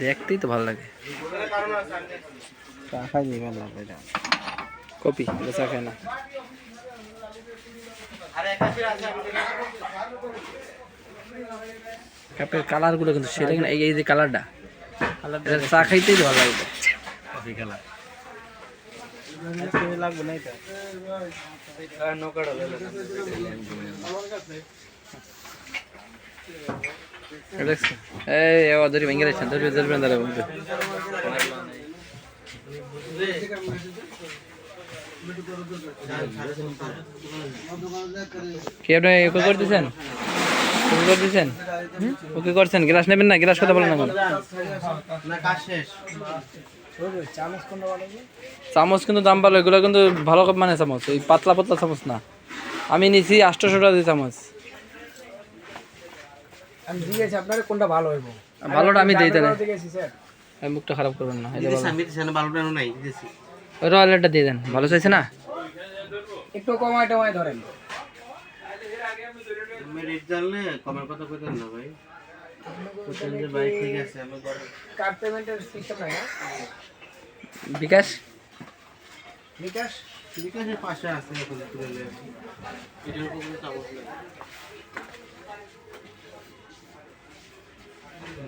দেখতেই তো ভালো লাগে চা খাই দিই ভালো লাগবে এটা কপি বেচা খায় না কাপের কালার গুলো কিন্তু সেটা কিন্তু এই এই যে কালারটা এটা চা খাইতেই তো ভালো লাগবে কফি কালার আজকে লাগবে না এটা দেখছো এই কি আপনি করছেন? গ্লাস নেবেন না? গ্লাস কথা বলেন না চামচ কিন্তু দাম ভালো, এগুলো কিন্তু ভালো মানে চামচ, এই পাতলা পাতলা চামচ না। আমি নিছি আটশোশো টাকা দিয়ে চামচ। আমি জিজ্ঞেস আপনার কোনটা ভালো হইব? ভালোটা আমি দিই জিজ্ঞেসি স্যার। আমি মুখটা খারাপ করবেন না ভালো। আমি দিছি না বালুটা নাই দিছি ওই রয়্যালটা দিয়ে দেন ভালো চাইছে না? একটু কমায় টমায় ধরেন। আমি রেট জানলে কমের কথা কইতেন না ভাই। কোথায় যে বাইক ঠিক আছে আমি বড় কার্ড পেমেন্টের সিস্টেম নাই না বিকাশ? বিকাশ? বিকাশের পাশে আছে এখন তুলে এটার উপর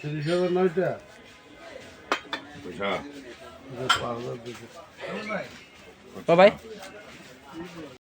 এটা ধরনই নেই ও ভাই।